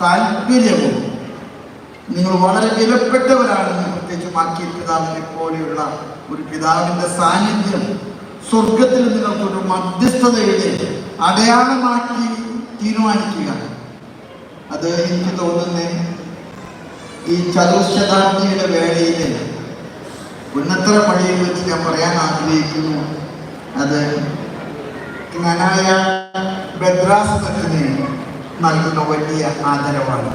താല്പര്യവും നിങ്ങൾ വളരെ വിലപ്പെട്ടവരാണെന്ന് പ്രത്യേകിച്ച് മാക്കി പിതാവിനെ പോലെയുള്ള ഒരു പിതാവിന്റെ സാന്നിധ്യം സ്വർഗത്തിൽ നിങ്ങൾക്കൊരു മധ്യസ്ഥതയുടെ അടയാളമാക്കി തീരുമാനിക്കുക. അത് എനിക്ക് തോന്നുന്നത് ഈ ചതുശതാബ്ദിയുടെ വേളയിൽ ഉന്നത്ര പള്ളിയിൽ വെച്ച് ഞാൻ പറയാൻ ആഗ്രഹിക്കുന്നു. അത് ജ്ഞാനായ ഭദ്രാസനത്തിന് നൽകുന്ന വലിയ ആദരവാണ്.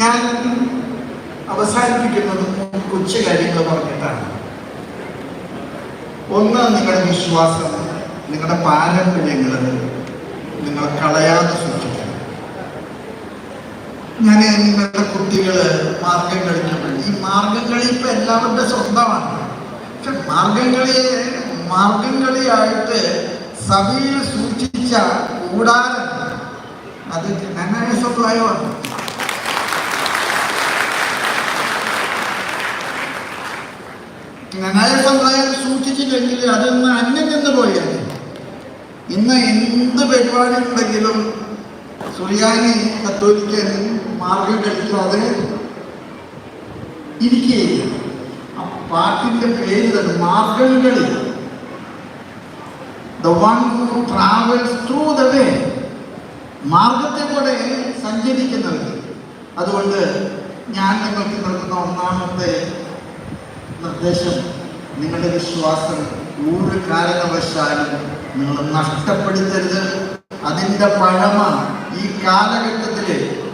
ഞാൻ അവസാനിപ്പിക്കുന്നത് കൊച്ചു കാര്യങ്ങൾ പറഞ്ഞിട്ടാണ്. ഒന്ന് നിങ്ങളുടെ വിശ്വാസം നിങ്ങളുടെ പാരമ്പര്യങ്ങൾ നിങ്ങൾ കളയാതെ സൂക്ഷിക്കണം. ഞാൻ നിങ്ങളുടെ കുട്ടികൾ മാർഗം കളിക്കുന്നുണ്ട് ഈ മാർഗം കളി ഇപ്പൊ എല്ലാവരുടെ സ്വന്തമാണ്. പക്ഷെ മാർഗം കളിയെ മാർഗം കളിയായിട്ട് സഭയിൽ സൂക്ഷിച്ച കൂടാരം അത് ജ്ഞാനായ സമുദായമാണ് ജ്ഞാനായ സമുദായം സൂക്ഷിച്ചില്ലെങ്കിൽ അതൊന്ന് അന്യം നിന്ന് പോയാൽ ഇന്ന് എന്ത് പരിപാടി ഉണ്ടെങ്കിലും സുറിയാനി കത്തോലിക്കൻ മാർഗം കഴിക്കാതെ ഇരിക്കുകയില്ല. ആ പാട്ടിന്റെ പേര് തന്നെ Margam the one who travels through the way മാർഗത്തെ കൂടെ സഞ്ചരിക്കുന്നവർ അതുകൊണ്ട് ഞാൻ നിങ്ങൾക്ക് നൽകുന്ന ഒന്നാമത്തെ നിർദ്ദേശം നിങ്ങളുടെ വിശ്വാസം ഒരു കാരണവശാലും നിങ്ങൾ നഷ്ടപ്പെടുത്തരുത്. അതിന്റെ പഴമ ഈ കാലഘട്ടത്തിൽ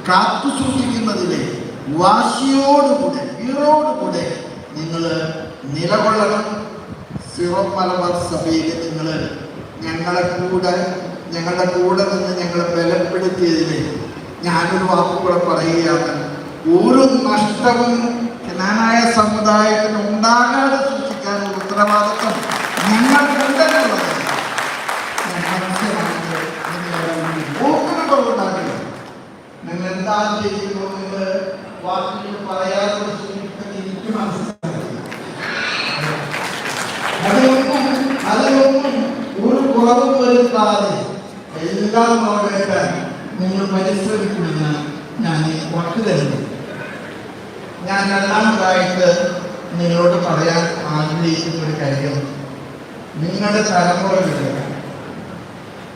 കാത്തു സൂക്ഷിക്കുന്നതിലെ വാശിയോടുകൂടെ വീറോടുകൂടെ നിങ്ങൾ നിലകൊള്ളണം. സിറോ മലബാർ സഭയിൽ നിങ്ങൾ ഞങ്ങളെ കൂടെ ഞങ്ങളുടെ കൂടെ നിന്ന് ഞങ്ങളെ ബലപ്പെടുത്തിയതിന് ഞാനൊരു വാക്കുകൂടെ പറയുകയാണ്. ഒരു നഷ്ടവും ജ്ഞാനായ സമുദായത്തിന് ഉണ്ടാകാതെ സൂക്ഷിക്കാനുള്ള ഉത്തരവാദിത്വം കുറവുണ്ടാക്കില്ല നിങ്ങൾ എന്താ ചെയ്യുന്നു നിങ്ങൾ വാക്കുകൾ പറയാതെ അതിനൊന്നും അതിനൊന്നും ഒരു കുറവ് വരുത്താതെ എല്ലാം നോക്കേണ്ട നിങ്ങൾ പരിശ്രമിക്കുമെന്ന് ഞാൻ വാക്ക് തരുന്നു. ഞാൻ രണ്ടാമതായിട്ട് നിങ്ങളോട് പറയാൻ ആഗ്രഹിക്കുന്ന ഒരു കാര്യം. നിങ്ങളുടെ തലമുറകളിൽ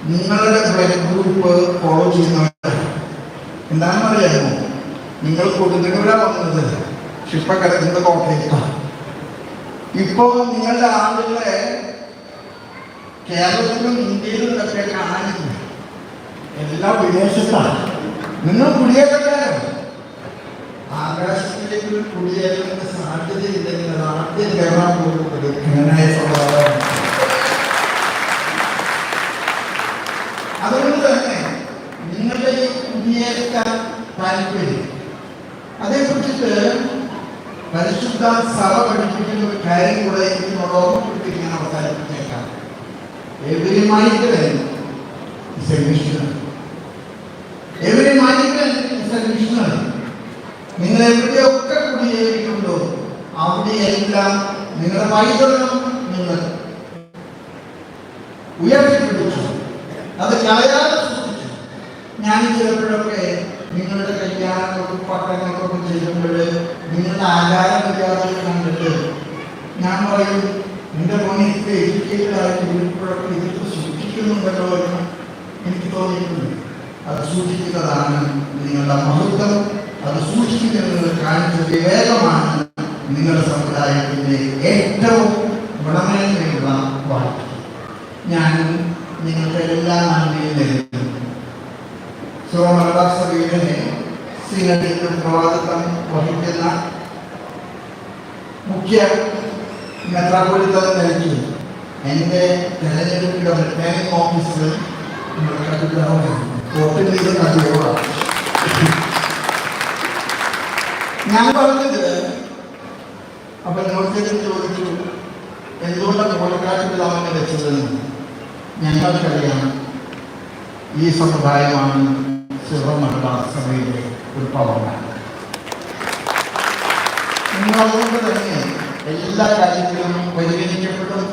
നിങ്ങളുടെ ഗ്രൂപ്പ് ഫോളോ ചെയ്യുന്നവർ എന്താണെന്ന് അറിയാമോ? നിങ്ങൾ കൊടുങ്ങല്ലൂരാ വന്നത്. കിടക്കുന്നത് കോട്ടയത്താണ് ഇപ്പോ നിങ്ങളുടെ ആളുകളെ കേരളത്തിലും ഇന്ത്യയിലും ഒക്കെ കാണാനില്ല എല്ലാം വിദേശത്താണ് നിങ്ങൾ കുടിയേറ്റക്കാരോ. ആകാശത്തിലേക്ക് ഒരു കുടിയേറ്റത്തിന് സാധ്യതയില്ലെങ്കിൽ അത് ആദ്യം കയറാൻ പോകുന്നത് സ്വഭാവമാണ് അതുകൊണ്ട് തന്നെ നിങ്ങളുടെ ഈ കുടിയേറ്റ താല്പര്യം അതേക്കുറിച്ചിട്ട് പരിശുദ്ധ സഭ പഠിപ്പിക്കുന്ന ഒരു കാര്യം കൂടെ ഇതിനോട് ഓർമ്മപ്പെടുത്തി ഞാൻ അവസാനിപ്പിച്ചേക്കാം. എവരുമായിട്ട് മൈഗ്രൻ നിങ്ങൾ എവിടെയൊക്കെ കുടിയേറിയിട്ടുണ്ടോ? അവിടെയെല്ലാം നിങ്ങളുടെ പൈതൃകം നിങ്ങൾ ഉയർത്തിപ്പിടിച്ചു. അത് കളയാതെ സൂക്ഷിച്ചു. ഞാൻ ചിലപ്പോഴൊക്കെ നിങ്ങളുടെ കല്യാണങ്ങൾക്കും പട്ടണങ്ങൾക്കൊക്കെ ചെയ്യുമ്പോൾ നിങ്ങളുടെ ആചാരം മര്യാദകൾ കണ്ടിട്ട് ഞാൻ പറയും എന്റെ മോനെ ഇത്ര എഡ്യൂക്കേറ്റഡ് ആയിട്ട് ഇപ്പോഴൊക്കെ ഇതൊക്കെ സൂക്ഷിക്കുന്നുണ്ടല്ലോ എന്ന് എനിക്ക് തോന്നിയിട്ടുണ്ട്. അത് സൂക്ഷിക്കുന്നതാണ് നിങ്ങളുടെ മഹത്വം. അത് സൂക്ഷിക്കുന്നത് കാണിച്ച വിവേകമാണ് നിങ്ങളുടെ സമുദായത്തിന്റെ ഏറ്റവും ഗുണമേന്മയുള്ള വാക്ക് ഞാൻ നിങ്ങൾക്ക് എല്ലാ നന്ദിയും നൽകുന്നു സഭയുടെ സീനത്തിൽ ഉത്തരവാദിത്വം വഹിക്കുന്ന മുഖ്യ മെത്രാപൊലിത്തം നൽകി എന്റെ തെരഞ്ഞെടുപ്പിന്റെ റിട്ടേണിംഗ് ഓഫീസിൽ വോട്ടിൽ ഇത് നൽകിയതാണ് ഞാൻ പറഞ്ഞത് അപ്പൊ നോർത്തേക്ക് ചോദിച്ചു എന്തുകൊണ്ടാണ് കോളക്കാട്ട് പിതാവിനെ വെച്ചതെന്ന്? ഞങ്ങൾക്കറിയാം. ഈ സമുദായമാണ് മലബാർ സഭയിലെ ഒരു നിങ്ങൾ തന്നെ എല്ലാ കാര്യത്തിലും പരിഗണിക്കപ്പെടും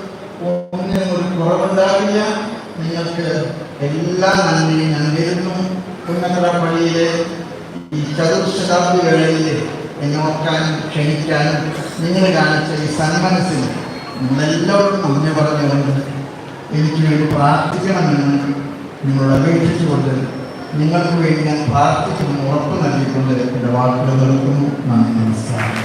ഒരു കുറവുണ്ടാവില്ല. നിങ്ങൾക്ക് എല്ലാ ഞാൻ നേരുന്നു പുന്നത്തറ പള്ളിയിലെ ഈ ചതുർശതാബ്ദി വേളയിൽ എന്നെ ഓർക്കാനും ക്ഷണിക്കാനും നിങ്ങൾ കാണിച്ച ഈ സന്മനസ്സിന് നിങ്ങളെല്ലാവരും നന്ദി പറഞ്ഞുകൊണ്ട് എനിക്ക് വേണ്ടി പ്രാർത്ഥിക്കണമെന്ന് നിങ്ങളോട് അപേക്ഷിച്ചുകൊണ്ട് നിങ്ങൾക്ക് വേണ്ടി ഞാൻ പ്രാർത്ഥിക്കുമെന്ന് ഉറപ്പ് നൽകിക്കൊണ്ട് എന്റെ വാക്കുകൾ നിർത്തുന്നു നന്ദി നമസ്കാരം.